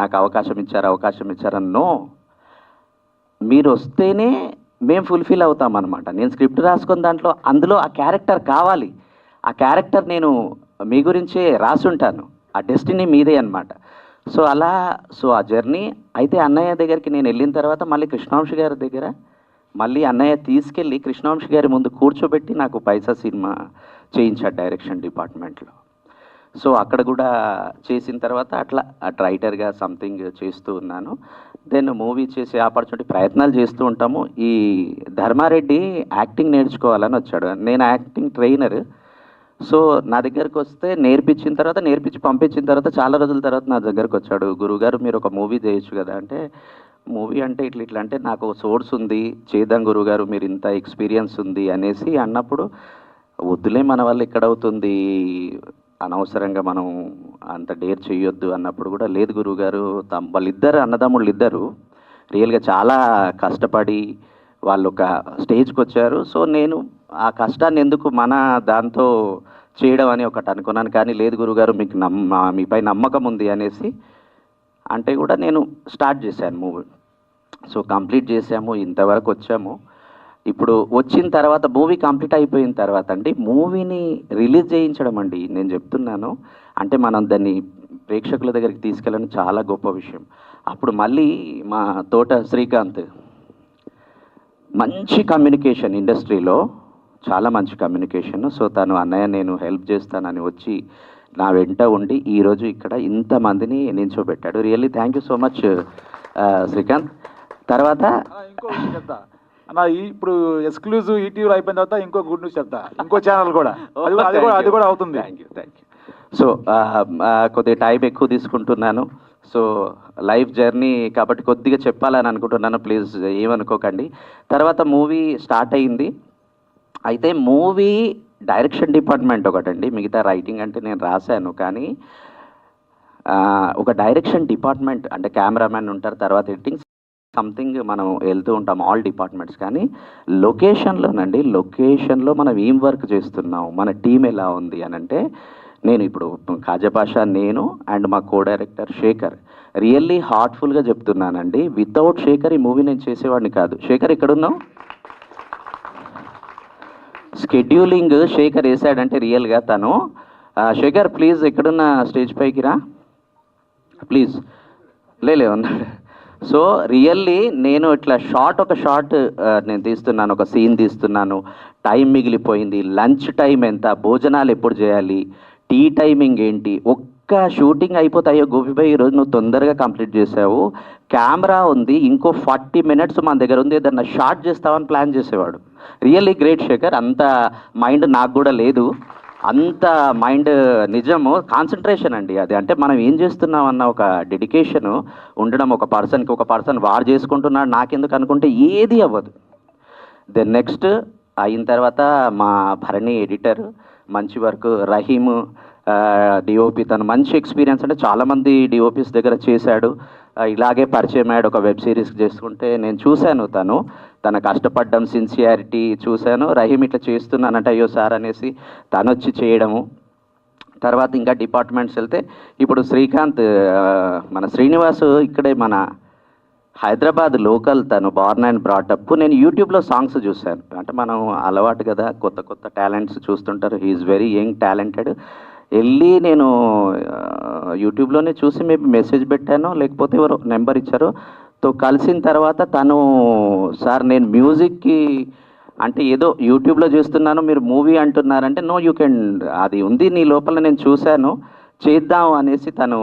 నాకు అవకాశం ఇచ్చారు అవకాశం ఇచ్చారని నో మీరు వస్తేనే మేము ఫుల్ఫిల్ అవుతాం అనమాట నేను స్క్రిప్ట్ రాసుకున్న దాంట్లో అందులో ఆ క్యారెక్టర్ కావాలి. ఆ క్యారెక్టర్ నేను మీ గురించే రాసుంటాను. ఆ డెస్టినీ మీదే అనమాట సో అలా సో ఆ జర్నీ అయితే అన్నయ్య దగ్గరికి నేను వెళ్ళిన తర్వాత మళ్ళీ కృష్ణాంశ గారి దగ్గర మళ్ళీ అన్నయ్య తీసుకెళ్ళి కృష్ణాంశ గారి ముందు కూర్చోబెట్టి నాకు పైసా సినిమా చేయించాడు డైరెక్షన్ డిపార్ట్మెంట్లో సో అక్కడ కూడా చేసిన తర్వాత అట్లా అట్ రైటర్గా సంథింగ్ చేస్తూ ఉన్నాను. దెన్ మూవీ చేసే ఆపర్చునిటీ ప్రయత్నాలు చేస్తూ ఉంటాము. ఈ ధర్మారెడ్డి యాక్టింగ్ నేర్చుకోవాలని వచ్చాడు. నేను యాక్టింగ్ ట్రైనర్. సో నా దగ్గరకు వస్తే నేర్పించిన తర్వాత నేర్పించి పంపించిన తర్వాత చాలా రోజుల తర్వాత నా దగ్గరకు వచ్చాడు. గురుగారు మీరు ఒక మూవీ చేయొచ్చు కదా అంటే మూవీ అంటే ఇట్లా ఇట్లా అంటే నాకు సోర్స్ ఉంది. చేద్దాం గురుగారు మీరు ఇంత ఎక్స్పీరియన్స్ ఉంది అనేసి అన్నప్పుడు వద్దులే మన వల్ల ఎక్కడవుతుంది అనవసరంగా మనం అంత డేర్ చేయొద్దు అన్నప్పుడు కూడా లేదు గురువుగారు తమ్ వాళ్ళిద్దరు అన్నదమ్ముళ్ళు ఇద్దరు రియల్గా చాలా కష్టపడి వాళ్ళు ఒక స్టేజ్కి వచ్చారు సో నేను ఆ కష్టాన్ని ఎందుకు మన దాంతో చేయడం అని ఒకటి అనుకున్నాను. కానీ లేదు గురుగారు మీకు నమ్మ మీపై నమ్మకం ఉంది అనేసి అంటే కూడా నేను స్టార్ట్ చేశాను మూవీ. సో కంప్లీట్ చేసాము ఇంతవరకు వచ్చాము. ఇప్పుడు వచ్చిన తర్వాత మూవీ కంప్లీట్ అయిపోయిన తర్వాత అండి మూవీని రిలీజ్ చేయించడం అండి నేను చెప్తున్నాను. అంటే మనం దాన్ని ప్రేక్షకుల దగ్గరికి తీసుకెళ్ళడం చాలా గొప్ప విషయం. అప్పుడు మళ్ళీ మా తోట శ్రీకాంత్ మంచి కమ్యూనికేషన్ ఇండస్ట్రీలో చాలా మంచి కమ్యూనికేషన్. సో తను అన్నయ్య నేను హెల్ప్ చేస్తానని వచ్చి నా వెంట ఉండి ఈరోజు ఇక్కడ ఇంతమందిని నించోబెట్టాడు really thank you so much Srikanth. తర్వాత అన్న, ఇప్పుడు ఎక్స్క్లూజివ్ ఈటీవీలో అయిపోయిన తర్వాత ఇంకో గుడ్ న్యూస్ చెప్తా. ఇంకో ఛానల్ కూడా. అది కూడా అది కూడా అవుతుంది. Thank you thank you so కొద్దిగా టైం ఎక్కువ తీసుకుంటున్నాను. సో లైఫ్ జర్నీ కాబట్టి కొద్దిగా చెప్పాలని అనుకుంటున్నాను. ప్లీజ్ ఏమనుకోకండి. తర్వాత మూవీ స్టార్ట్ అయింది. అయితే మూవీ డైరెక్షన్ డిపార్ట్మెంట్ ఒకటండి. మిగతా రైటింగ్ అంటే నేను రాశాను. కానీ ఒక డైరెక్షన్ డిపార్ట్మెంట్ అంటే కెమెరామ్యాన్ ఉంటారు తర్వాత ఎడిటింగ్ సంథింగ్ మనం వెళ్తూ ఉంటాం ఆల్ డిపార్ట్మెంట్స్ కానీ లొకేషన్లోనండి లొకేషన్లో మనం ఏం వర్క్ చేస్తున్నాం మన టీం ఎలా ఉంది అని అంటే నేను ఇప్పుడు కాజపాషా నేను అండ్ మా కో డైరెక్టర్ శేఖర్. రియల్లీ హార్ట్ఫుల్గా చెప్తున్నానండి వితౌట్ శేఖర్ ఈ మూవీ నేను చేసేవాడిని కాదు. శేఖర్ ఎక్కడున్నావు? స్కెడ్యూలింగ్ శేఖర్ వేసాడంటే రియల్గా తను. శేఖర్ ప్లీజ్ ఎక్కడున్న స్టేజ్ పైకి రా. ప్లీజ్ లేలే ఉన్నాడు. సో రియల్లీ నేను ఇట్లా షార్ట్ ఒక షార్ట్ నేను తీస్తున్నాను ఒక సీన్ తీస్తున్నాను. టైం మిగిలిపోయింది. లంచ్ టైం ఎంత? భోజనాలు ఎప్పుడు చేయాలి? టీ టైమింగ్ ఏంటి? ఒక్క షూటింగ్ అయిపోతే అయ్యో గోపిబాయ్ ఈరోజు నువ్వు తొందరగా కంప్లీట్ చేసావు. కెమెరా ఉంది ఇంకో ఫార్టీ మినిట్స్ మన దగ్గర ఉంది ఏదన్నా షార్ట్ చేస్తావని ప్లాన్ చేసేవాడు. రియల్లీ గ్రేట్ శేఖర్ అంత మైండ్ నాకు కూడా లేదు. అంత మైండ్ నిజము కాన్సన్ట్రేషన్ అండి అది. అంటే మనం ఏం చేస్తున్నాం అన్న ఒక డెడికేషన్ ఉండడం ఒక పర్సన్కి ఒక పర్సన్ వారు చేసుకుంటున్నాడు నాకెందుకు అనుకుంటే ఏది అవ్వదు. దెన్ నెక్స్ట్ అయిన తర్వాత మా భరణి ఎడిటర్ మంచి వర్క్ రహీము డిఓపి తను మంచి ఎక్స్పీరియన్స్ అంటే చాలామంది డిఓపీస్ దగ్గర చేశాడు. ఇలాగే పరిచయం అయ్యాడు ఒక వెబ్ సిరీస్ చేసుకుంటే నేను చూశాను తను. తన కష్టపడ్డం సిన్సియారిటీ చూశాను. రహీం ఇట్లా చేస్తున్నానంటే అయ్యో సార్ అనేసి తను వచ్చి చేయడము. తర్వాత ఇంకా డిపార్ట్మెంట్స్ వెళ్తే ఇప్పుడు శ్రీకాంత్ మన శ్రీనివాస్ ఇక్కడే మన హైదరాబాద్ లోకల్ తను బార్న్ అండ్ బ్రాటప్ నేను యూట్యూబ్లో సాంగ్స్ చూశాను. అంటే మనం అలవాటు కదా కొత్త కొత్త టాలెంట్స్ చూస్తుంటారు. హీఈస్ వెరీ యంగ్ టాలెంటెడ్ వెళ్ళి నేను యూట్యూబ్లోనే చూసి మేబీ మెసేజ్ పెట్టాను లేకపోతే ఎవరు నెంబర్ ఇచ్చారు. తో కలిసిన తర్వాత తను సార్ నేను మ్యూజిక్కి అంటే ఏదో యూట్యూబ్లో చూస్తున్నాను మీరు మూవీ అంటున్నారంటే నో యూ కెన్ అది ఉంది నీ లోపల నేను చూశాను చేద్దాం అనేసి తను